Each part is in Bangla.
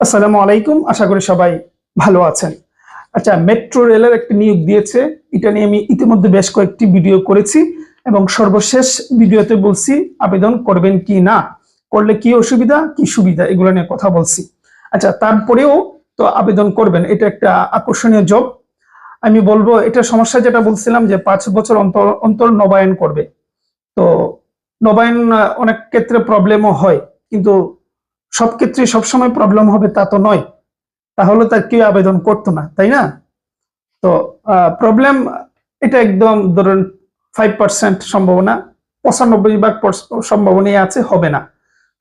আসসালামু আলাইকুম, আশা করি সবাই ভালো আছেন। আচ্ছা মেট্রো রেলের একটি নিয়োগ দিয়েছে, এটা নিয়ে আমি ইতিমধ্যে বেশ কয়েকটি ভিডিও করেছি এবং সর্বশেষ ভিডিওতে বলছি, আবেদন করবেন কি না, করলে কি অসুবিধা, কি সুবিধা, এগুলো নিয়ে কথা বলছি। আচ্ছা তারপরেও তো আবেদন করবেন, এটা একটা আকর্ষণীয় জব। আমি বলব, এটা সমস্যা যেটা বলছিলাম যে পাঁচ বছর অন্তর অন্তর নবায়ন করবে। তো নবায়ন অনেক ক্ষেত্রে প্রবলেমও হয়, কিন্তু সব ক্ষেত্রে সবসময় প্রবলেম হবে তা তো নয়। তাহলে তার কেউ আবেদন করতো না, তাই না? তো প্রবলেম এটা একদম ধরুন ফাইভ পার্সেন্ট সম্ভাবনা, পঁচানব্বই ভাগ সম্ভাবনাই আছে, হবে না।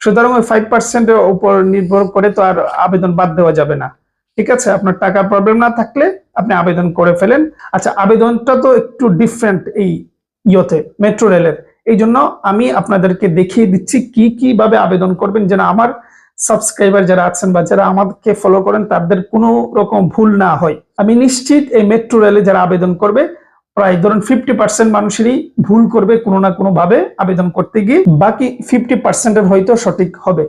সুতরাং ওই ফাইভ পার্সেন্টের উপর নির্ভর করে তো আর আবেদন বাদ দেওয়া যাবে না। ঠিক আছে? আপনার টাকা প্রবলেম না থাকলে আপনি আবেদন করে ফেলেন। আচ্ছা আবেদনটা তো একটু ডিফারেন্ট এই ইয়েতে মেট্রো রেলের এই জন্য আমি আপনাদেরকে দেখিয়ে দিচ্ছি কি কীভাবে আবেদন করবেন যেন আমার সাবস্ক্রাইবার যারা আছেন বা যারা আমাকে ফলো করেন, তাদের কোনো রকম ভুল না হয়। আমি নিশ্চিত এই মেট্রো রেলে যারা আবেদন করবে, প্রায় ধরুন ফিফটি পার্সেন্ট মানুষেরই ভুল করবে কোনো না কোনো ভাবে আবেদন করতে গিয়ে, বাকি ফিফটি পার্সেন্টের হয়তো সঠিক হবে।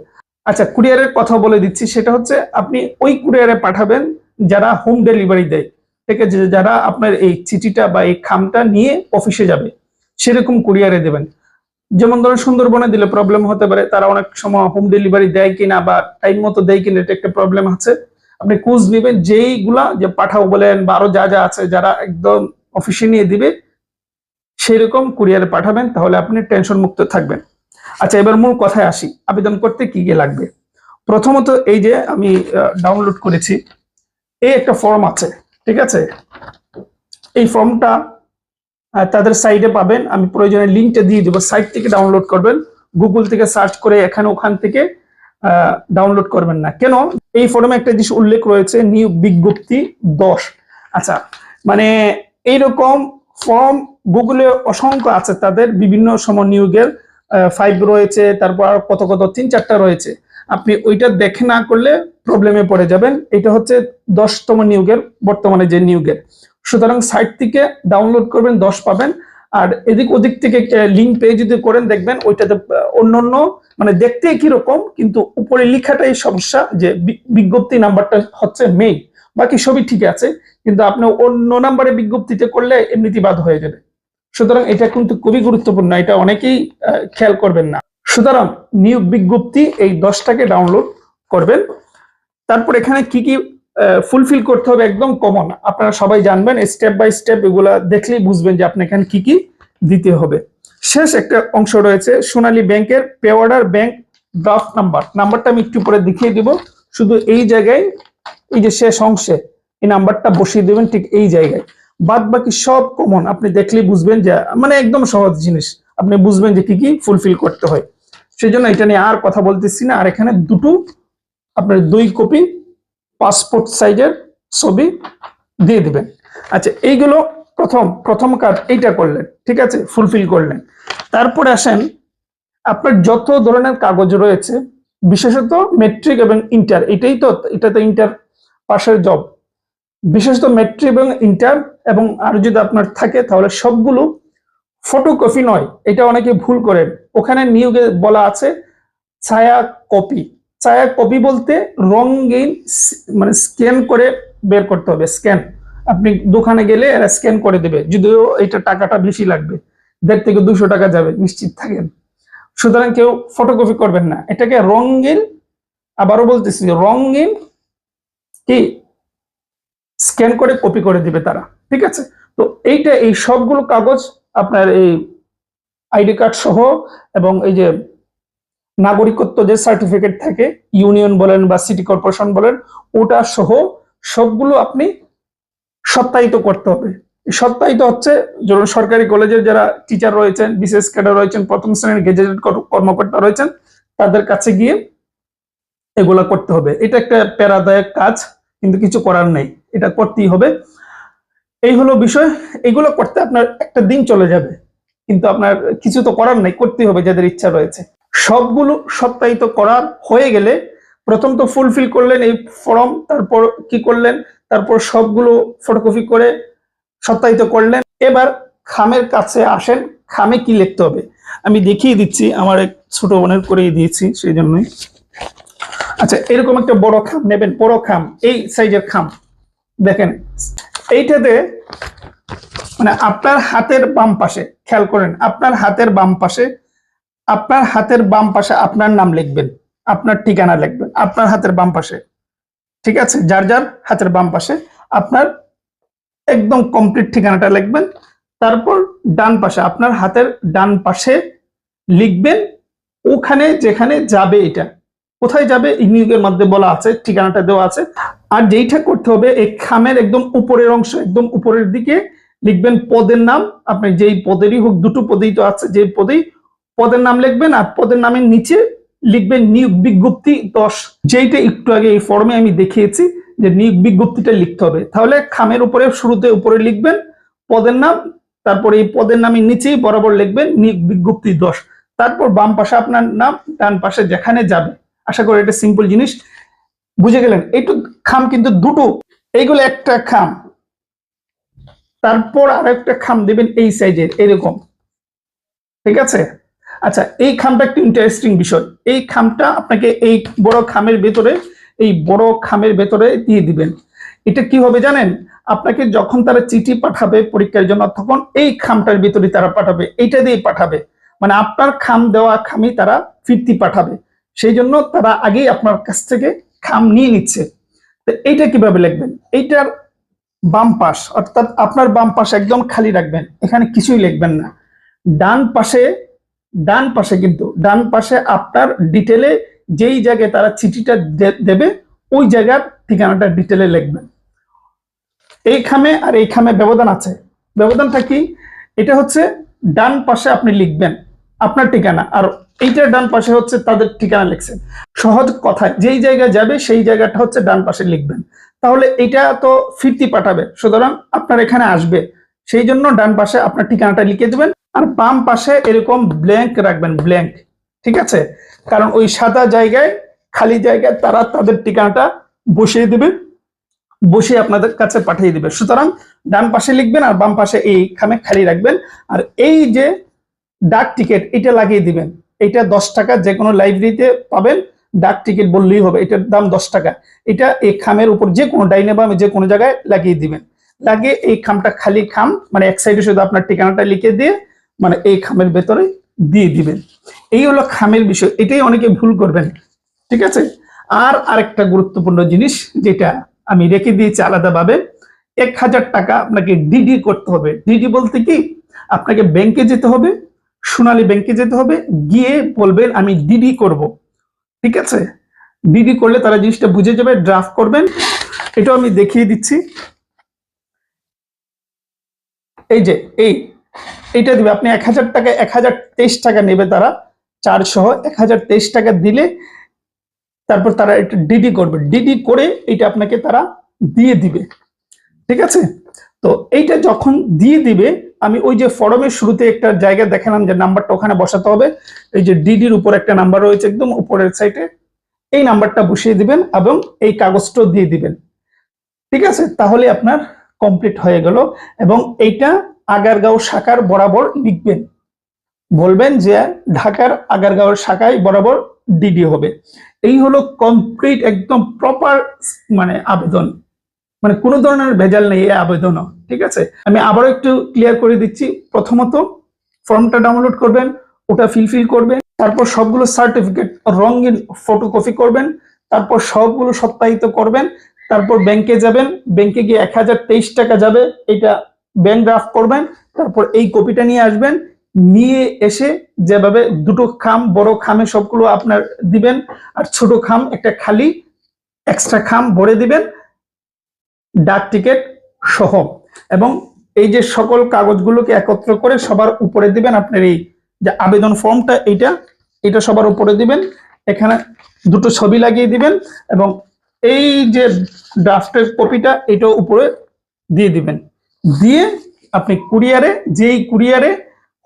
আচ্ছা কুরিয়ারের কথা বলে দিচ্ছি, সেটা হচ্ছে আপনি ওই কুরিয়ারে পাঠাবেন যারা হোম ডেলিভারি দেয়। ঠিক আছে? যারা আপনার এই চিঠিটা বা এই খামটা নিয়ে অফিসে যাবে, সেরকম কুরিয়ারে দেবেন। যেমন ধরুন সুন্দরবনে দিলে প্রবলেম হতে পারে, তারা অনেক সময় হোম ডেলিভারি দেয় কিনা বা টাইম মতো দেয় কিনা, এটা একটা প্রবলেম আছে। আপনি কুজ নেবেন যেইগুলা যে পাঠাও বলেন বা আরও যা যা আছে, যারা একদম অফিসে নিয়ে দিবে, সেরকম কুরিয়ারে পাঠাবেন, তাহলে আপনি টেনশন মুক্ত থাকবেন। আচ্ছা এবার মূল কথায় আসি। আবেদন করতে কি কি লাগবে? প্রথমত এই যে আমি ডাউনলোড করেছি, এই একটা ফর্ম আছে, ঠিক আছে? এই ফর্মটা তাদের সাইডে পাবেন। আমি প্রয়োজনে লিঙ্কটা দিয়ে দেবো। সাইট থেকে ডাউনলোড করবেন। গুগল থেকে সার্চ করে এখানে ওখান থেকে ডাউনলোড করবেন না। কেন? এই ফর্মে একটা জিনিস উল্লেখ রয়েছে নিয়োগ বিজ্ঞপ্তি দশ। আচ্ছা মানে এইরকম ফর্ম গুগলে অসংখ্য আছে তাদের। বিভিন্ন সময় নিয়োগের ফাইভ রয়েছে, তারপর আর কত কত, তিন চারটা রয়েছে। আপনি ওইটা দেখে না করলে প্রবলেমে পড়ে যাবেন। এটা হচ্ছে দশতম নিয়োগের, বর্তমানে যে নিয়োগের। সুতরাং সাইট থেকে ডাউনলোড করবেন, দশ পাবেন। আর এদিক ওদিক থেকে লিঙ্ক পেয়ে যদি করেন, দেখবেন ওইটাতে অন্য অন্য মানে দেখতে একই রকম, কিন্তু উপরে লেখাটাই সমস্যা যে বিজ্ঞপ্তি নাম্বারটা হচ্ছে মেইন বাকি সবই ঠিক আছে, কিন্তু আপনি অন্য নাম্বারে বিজ্ঞপ্তিতে করলে এমনিতেই বাদ হয়ে যাবে। সুতরাং এটা কিন্তু খুবই গুরুত্বপূর্ণ, এটা অনেকেই খেয়াল করবেন না। সুতরাং নিয়োগ বিজ্ঞপ্তি এই দশটাকে ডাউনলোড করবেন। তারপর এখানে কি কি ফুলফিল করতে হবে একদম কমন আপনারা সবাই জানবেন স্টেপ বাই স্টেপ এগুলা দেখলেই বুঝবেন যে আপনি এখানে কি কি দিতে হবে। শেষ একটা অংশ রয়েছে, সোনালী ব্যাংকের pay order bank draft number নাম্বারটা আমি একটু পরে দেখিয়ে দিব। শুধু এই জায়গায়, এই যে শেষ অংশে, এই নাম্বারটা বসিয়ে দেবেন ঠিক এই জায়গায়। বাদ বাকি সব কমন আপনি দেখলেই বুঝবেন যে মানে একদম সহজ জিনিস। আপনি বুঝবেন যে কি কি ফুলফিল করতে হয়। সেই জন্য এটা নিয়ে আর কথা বলতেছি না। আর এখানে দুটো, আপনার দুই কপি পাসপোর্ট সাইজের ছবি দিয়ে দিবেন। আচ্ছা এইগুলো প্রথম প্রথম কাজ এইটা করলেন, ঠিক আছে? ফুলফিল করলেন। তারপরে আসেন, আপনার যত ধরনের কাগজ রয়েছে, বিশেষত মেট্রিক এবং ইন্টার এটাই তো, এটা তো ইন্টার পাশের জব বিশেষত মেট্রিক এবং ইন্টার এবং আর যদি আপনার থাকে, তাহলে সবগুলো ফটোকপি নয়, এটা অনেকে ভুল করেন। ওখানে নিয়োগে বলা আছে, ছায়া কপি ছায়া কপি বলতে রঙিন মানে স্ক্যান করে বের করতে হবে স্ক্যান আপনি দোকানে গেলে এরা স্ক্যান করে দেবে, যদিও এটা টাকাটা বেশি লাগবে। দেড় থেকে দুশো টাকা যাবে, নিশ্চিত থাকেন। সুতরাং কেউ ফটোকপি করবেন না। এটাকে রঙিন আবারও বলতেছি রঙিন কি? স্ক্যান করে কপি করে দিবে তারা, ঠিক আছে? তো এইটা, এই সবগুলো কাগজ আপনার এই আইডি কার্ড সহ এবং এই যে নাগরিকত্ব যে সার্টিফিকেট থাকে ইউনিয়ন বলেন বা সিটি কর্পোরেশন বলেন, ওটা সহ সবগুলো আপনি সত্যায়িত করতে হবে। সত্যায়িত হচ্ছে, ধরুন সরকারি কলেজের যারা টিচার রয়েছেন, বিশেষ ক্যাডার রয়েছেন, প্রথম শ্রেণির গেজেটেড কর্মকর্তা রয়েছেন, তাদের কাছে গিয়ে এগুলা করতে হবে। এটা একটা প্যারাদায়ক কাজ, কিন্তু কিছু করার নেই। এটা করতেই হবে। এই হলো বিষয়। এগুলো করতে আপনার একটা দিন চলে যাবে। কিন্তু আপনার কিছু তো করার নেই, করতেই হবে যাদের ইচ্ছা রয়েছে। সবগুলো সত্যায়িত করার হয়ে গেলে প্রথম তো ফুলফিল করলেন এই ফর্ম তারপর কি করলেন? তারপর সবগুলো ফটোকপি করে সত্যায়িত করলেন। এবার খামের কাছে আসেন, খামে কি লিখতে হবে? আমি দেখিয়ে দিচ্ছি, আমার এক ছোট বোনের করেই দিয়েছি, সেই জন্যই। আচ্ছা এরকম একটা বড় খাম নেবেন, বড় খাম, এই সাইজের খাম। দেখেন, এইটাতে মানে আপনার হাতের বাম পাশে, খেয়াল করেন, আপনার হাতের বাম পাশে আপনার হাতের বাম পাশে আপনার নাম লিখবেন, আপনার ঠিকানা লিখবেন, আপনার হাতের বাম পাশে। ঠিক আছে? যার যার হাতের বাম পাশে আপনার একদম কমপ্লিট ঠিকানাটা লিখবেন, তারপর ডান পাশে আপনার হাতের ডান পাশে লিখবেন, ওখানে যেখানে যাবে এটা। কোথায় যাবে? নিয়োগের মধ্যে বলা আছে, ঠিকানাটা দেওয়া আছে। আর যেইটা করতে হবে, এই খামের একদম উপরের অংশ, একদম উপরের দিকে লিখবেন পদের নাম। আপনি যেই পদেরই হোক, দুটো পদেই তো আছে, যে পদেই পদের নাম লিখবেন আর পদের নামের নিচে লিখবেন নিয়োগ বিজ্ঞপ্তি দশ। যেইটা একটু আগে এই ফর্মে আমি দেখিয়েছি যে নিয়োগ বিজ্ঞপ্তিটা লিখতে হবে। তাহলে খামের উপরে, শুরুতে উপরে লিখবেন পদের নাম, তারপরে এই পদের নামের নিচেই বরাবর লিখবেন নিয়োগ বিজ্ঞপ্তি দশ। তারপর বাম পাশে আপনার নাম, ডান পাশে যেখানে যাবে। আশা করি এটা সিম্পল জিনিস। বুঝে গেলেন? এইটু খাম কিন্তু দুটো। এইগুলো একটা খাম। তারপর আর একটা খাম দিবেন এই সাইজের এরকম। ঠিক আছে? আচ্ছা এই খামটা একটু ইন্টারেস্টিং বিষয়। এই খামটা আপনাকে এই বড় খামের ভেতরে, এই বড় খামের ভেতরে দিয়ে দিবেন। এটা কি হবে জানেন? আপনাকে যখন তারা চিঠি পাঠাবে পরীক্ষার জন্য, তখন এই খামটার ভিতরে তারা পাঠাবে, এইটা দিয়ে পাঠাবে। মানে আপনার খাম দেওয়া খামই তারা ফিরতি পাঠাবে। সেই জন্য তারা আগেই আপনার কাছ থেকে খাম নিয়ে নিচ্ছে। তো এইটা কীভাবে লিখবেন? এইটার বাম পাশ, অর্থাৎ আপনার বাম পাশ একদম খালি রাখবেন। এখানে কিছুই লিখবেন না। ডান পাশে ডান পাশে কিন্তু, ডান পাশে আপনার ডিটেলে যেই জায়গায় তারা চিঠিটা দেবে, ওই জায়গার ঠিকানাটা ডিটেলে লিখবেন। এই খামে আর এই খামে ব্যবধান আছে। ব্যবধানটা কি? এটা হচ্ছে ডান পাশে আপনি লিখবেন আপনার ঠিকানা, আর এইটার ডান পাশে হচ্ছে তাদের ঠিকানা লিখছেন সহজ কথায় যেই জায়গায় যাবে সেই জায়গাটা হচ্ছে ডান পাশে লিখবেন। তাহলে এটা তো ফিরতি পাঠাবে, সুতরাং আপনার এখানে আসবে। সেই জন্য ডান পাশে আপনার ঠিকানাটা লিখে দেবেন। আর বাম পাশে এরকম ব্ল্যাঙ্ক রাখবেন ব্ল্যাঙ্ক ঠিক আছে? কারণ ওই সাদা জায়গায়, খালি জায়গায় তারা তাদের ঠিকানাটা বসিয়ে দেবে বসে আপনাদের কাছে পাঠিয়ে দিবে। সুতরাং ডান পাশে লিখবেন আর বাম পাশে এইখানে খালি রাখবেন। আর এই যে ডাক টিকিট, এটা লাগিয়ে দিবেন। এটা দশ টাকা যে কোনো লাইব্রেরিতে পাবেন, ডাক টিকিট বললেই হবে, এটার দাম দশ টাকা। এটা এই খামের উপর যে কোনো ডাইনে বামে যে কোনো জায়গায় লাগিয়ে দিবেন। লাগিয়ে এই খামটা খালি খাম মানে এক সাইডে শুধু আপনার ঠিকানাটা লিখে দিয়ে মানে এই খামের ভেতরে দিয়ে দিবেন। এই হলো খামের বিষয়, এটাই অনেকে ভুল করবেন, ঠিক আছে? আর আরেকটা গুরুত্বপূর্ণ জিনিস যেটা আমি রেখে দিয়েছি আলাদাভাবে, এক হাজার টাকা আপনাকে ডিডি করতে হবে। ডিডি বলতে কি, আপনাকে ব্যাংকে যেতে হবে, সোনালী ব্যাংকে যেতে হবে, গিয়ে বলবেন, আমি ডিডি করব। ঠিক আছে? ডিডি করলে তারা জিনিসটা বুঝে যাবে, ড্রাফট করবেন। এটাও আমি দেখিয়ে দিচ্ছি। এই যে, এই এইটা দিবে। আপনি এক হাজার টাকা, এক হাজার তেইশ টাকা নেবে তারা চার সহ এক হাজার তেইশ টাকা দিলে তারপর তারা এটা ডিডি করবে। ডিডি করে এটা আপনাকে তারা দিয়ে দিবে। ঠিক আছে? তো এইটা যখন দিয়ে দিবে, আমি ওই যে ফরমের শুরুতে একটা জায়গা দেখালাম যে নাম্বারটা ওখানে বসাতে হবে। এই যে ডিডির উপর একটা নাম্বার রয়েছে একদম উপরের সাইডে। এই নাম্বারটা বসিয়ে দিবেন এবং এই কাগজটাও দিয়ে দিবেন। ঠিক আছে? তাহলে আপনার কমপ্লিট হয়ে গেল এবং এইটা আগারগাঁও শাখার বরাবর লিখবেন। বলবেন যে ঢাকার আগারগাঁও শাখায় বরাবর ডিডি হবে। এই হলো কমপ্লিট একদম প্রপার মানে আবেদন। মানে কোনো ধরনের ভেজাল নেই এই আবেদনও, ঠিক আছে? আমি আবারও একটু ক্লিয়ার করে দিচ্ছি। প্রথমত ফর্মটা ডাউনলোড করবেন, ওটা ফিলফিল করবেন, তারপর সবগুলো সার্টিফিকেট রঙিন ফটোকপি করবেন, তারপর সবগুলো সত্যায়িত করবেন, তারপর ব্যাংকে যাবেন ব্যাংকে গিয়ে এক হাজার তেইশ টাকা যাবে, এটা ব্যাংক ড্রাফট করবেন, তারপর এই কপিটা নিয়ে আসবেন, নিয়ে এসে যেভাবে দুটো খাম, বড় খামে সবগুলো আপনার দিবেন, আর ছোট খাম, একটা খালি এক্সট্রা খাম ভরে দিবেন, ডাক টিকিট সহ। এবং এই যে সকল কাগজগুলোকে একত্র করে সবার উপরে দিবেন, আপনার এই যে আবেদন ফর্মটা এইটা, এটা সবার উপরে দিবেন, এখানে দুটো ছবি লাগিয়ে দিবেন, এবং এই যে ড্রাফটের কপিটা, এটাও উপরে দিয়ে দিবেন। দিয়ে আপনি কুরিয়ারে, যেই কুরিয়ারে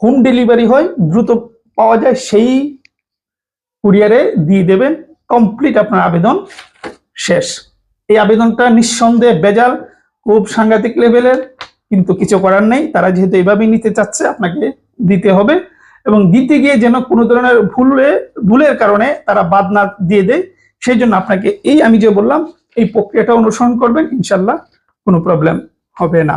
হোম ডেলিভারি হয়, দ্রুত পাওয়া যায়, সেই কুরিয়ারে দিয়ে দেবেন। কমপ্লিট আপনার আবেদন শেষ। এই আবেদনটা নিঃসন্দেহে বেজাল, খুব সাংঘাতিক লেভেলের, কিন্তু কিছু করার নেই। তারা যেহেতু এভাবেই নিতে চাচ্ছে, আপনাকে দিতে হবে। এবং দিতে গিয়ে যেন কোনো ধরনের ভুলে, ভুলের কারণে তারা বাদ না দিয়ে দেয় সেই জন্য আপনাকে এই আমি যে বললাম, এই প্রক্রিয়াটা অনুসরণ করবেন, ইনশাল্লাহ কোনো প্রবলেম হবে না।